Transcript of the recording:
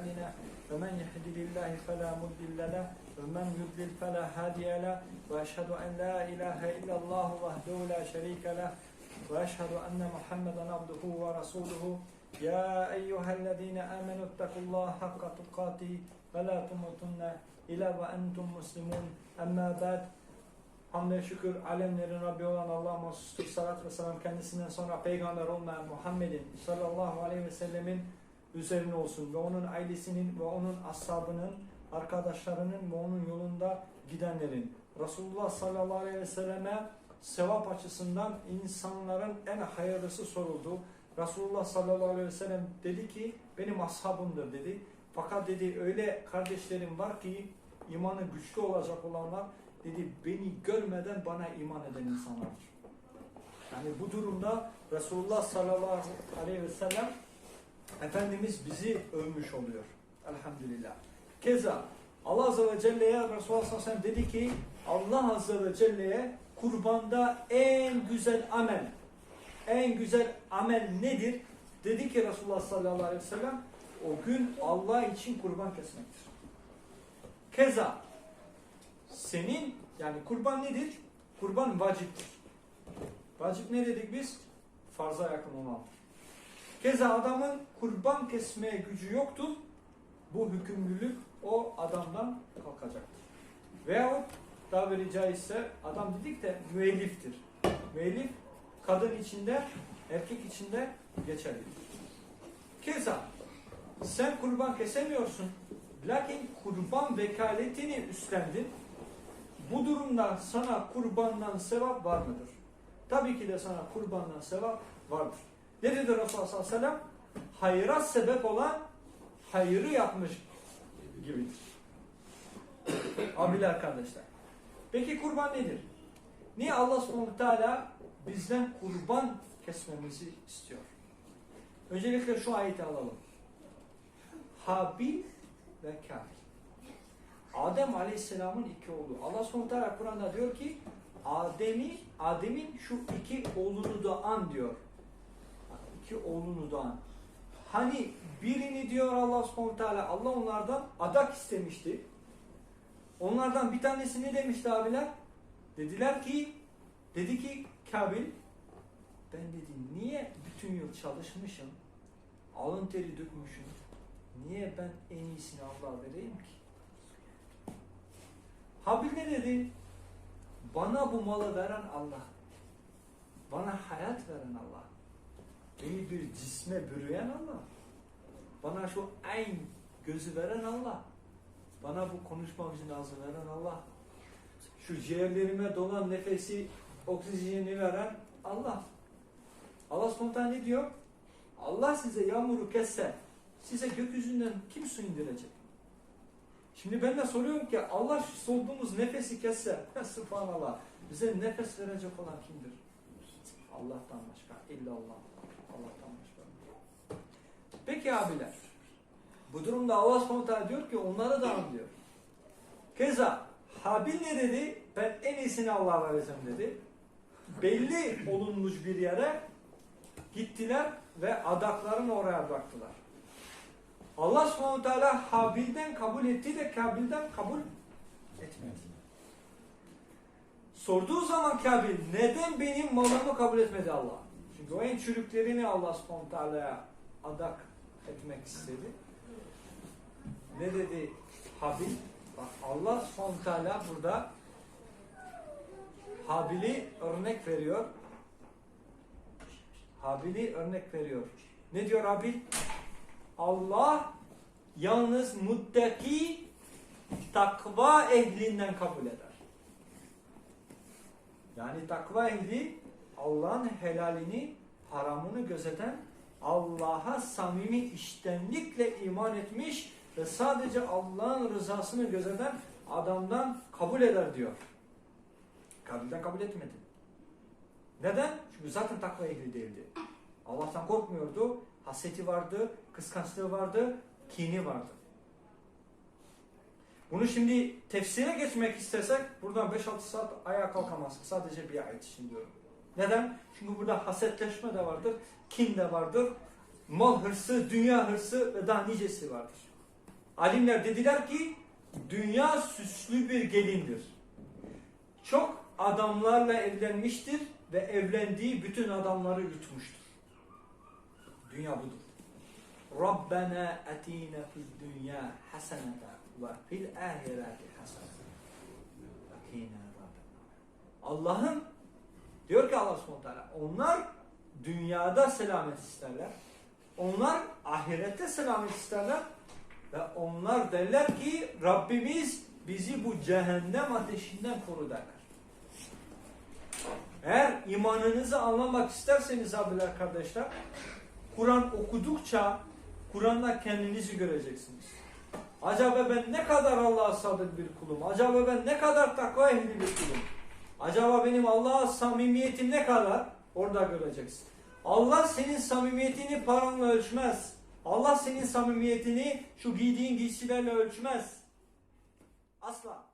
أعمالنا ومن يهد الله فلا مضل له ومن يضلل فلا هادي له وأشهد أن لا إله إلا الله وحده لا شريك له وأشهد أن محمدا عبده ورسوله يا أيها الذين آمنوا اتقوا الله حق تقاته ولا تموتن إلا وأنتم مسلمون أما بعد Hamd ve şükür alemlerin Rabbi olan Allah'a mahsustur. Salat ve selam kendisinden sonra peygamber olmayan Muhammed'in sallallahu aleyhi ve sellemin üzerine olsun ve onun ailesinin ve onun ashabının, arkadaşlarının ve onun yolunda gidenlerin. Resulullah sallallahu aleyhi ve selleme sevap açısından insanların en hayırlısı soruldu. Resulullah sallallahu aleyhi ve sellem dedi ki benim ashabımdır dedi. Fakat dedi öyle kardeşlerim var ki imanı güçlü olacak olanlar dedi beni görmeden bana iman eden insanlardır. Yani bu durumda Resulullah sallallahu aleyhi ve sellem Efendimiz bizi övmüş oluyor. Elhamdülillah. Keza Allah Azze ve Celle'ye Resulullah sallallahu aleyhi ve sellem dedi ki Allah Azze ve Celle'ye kurbanda en güzel amel en güzel amel nedir? Dedi ki Resulullah sallallahu aleyhi ve sellem o gün Allah için kurban kesmektir. Keza senin yani kurban nedir? Kurban vaciptir. Vacip ne dedik biz? Farza yakın olan. Keza adamın kurban kesmeye gücü yoktur. Bu hükümlülük o adamdan kalkacaktır. Veyahut tabiri caizse adam dedik de müelliftir. Müellif kadın içinde, erkek içinde geçerlidir. Keza sen kurban kesemiyorsun. Lakin kurban vekaletini üstlendin. Bu durumda sana kurbandan sevap var mıdır? Tabii ki de sana kurbandan sevap vardır. Ne dedi Resulullah sallallahu aleyhi ve sellem? Hayra sebep olan hayrı yapmış gibidir. Abiler kardeşler. Peki kurban nedir? Niye Allah subhanahu teala bizden kurban kesmemizi istiyor? Öncelikle şu ayeti alalım. Habil ve Kabil. Adem Aleyhisselam'ın iki oğlu. Allah subhanahu teala Kur'an'da diyor ki Adem'i, Adem'in şu iki oğlunu da an diyor. İki oğlunu da an. Hani birini diyor Allah subhanahu teala Allah onlardan adak istemişti. Onlardan bir tanesi ne demişti abiler? Dediler ki dedi ki Kabil ben dedi niye bütün yıl çalışmışım alın teri dökmüşüm niye ben en iyisini Allah'a vereyim ki? Habil ne dedi? Bana bu malı veren Allah. Bana hayat veren Allah. Beni bir cisme bürüyen Allah. Bana şu en gözü veren Allah. Bana bu konuşmam için ağzı veren Allah. Şu ciğerlerime dolan nefesi, oksijeni veren Allah. Allah spontane ne diyor? Allah size yağmuru kesse, size gökyüzünden kim su indirecek? Şimdi ben de soruyorum ki Allah solduğumuz nefesi kesse, subhanallah, bize nefes verecek olan kimdir? Allah'tan başka, illallah. Allah'tan başka. Peki abiler, bu durumda Allah subhanahu diyor ki onları da anlıyor. Keza Habil ne dedi? Ben en iyisini Allah'a vereceğim dedi. Belli olunmuş bir yere gittiler ve adaklarını oraya bıraktılar. Allah subhanahu teala Habil'den kabul etti de Kabil'den kabul etmedi. Sorduğu zaman Kabil neden benim malımı kabul etmedi Allah? Çünkü o en çürüklerini Allah subhanahu teala'ya adak etmek istedi. Ne dedi Habil? Bak Allah subhanahu burada Habil'i örnek veriyor. Habil'i örnek veriyor. Ne diyor Habil? Allah yalnız muttaki takva ehlinden kabul eder. Yani takva ehli Allah'ın helalini, haramını gözeten, Allah'a samimi iştenlikle iman etmiş ve sadece Allah'ın rızasını gözeten adamdan kabul eder diyor. Kabilden kabul etmedi. Neden? Çünkü zaten takva ehli değildi. Allah'tan korkmuyordu. Haseti vardı, kıskançlığı vardı, kini vardı. Bunu şimdi tefsire geçmek istesek buradan 5-6 saat ayağa kalkamazdık. Sadece bir ayet için diyorum. Neden? Çünkü burada hasetleşme de vardır, kin de vardır, mal hırsı, dünya hırsı ve daha nicesi vardır. Alimler dediler ki dünya süslü bir gelindir. Çok adamlarla evlenmiştir ve evlendiği bütün adamları yutmuştur. Dünya budur. Rabbena atina fid dünya hasenete ve fil ahireti kina Allah'ım diyor ki Allah subhanahu onlar dünyada selamet isterler. Onlar ahirette selamet isterler. Ve onlar derler ki Rabbimiz bizi bu cehennem ateşinden koru derler. Eğer imanınızı anlamak isterseniz abiler kardeşler Kur'an okudukça Kur'an'da kendinizi göreceksiniz. Acaba ben ne kadar Allah'a sadık bir kulum? Acaba ben ne kadar takva ehli bir kulum? Acaba benim Allah'a samimiyetim ne kadar? Orada göreceksin. Allah senin samimiyetini paranla ölçmez. Allah senin samimiyetini şu giydiğin giysilerle ölçmez. Asla.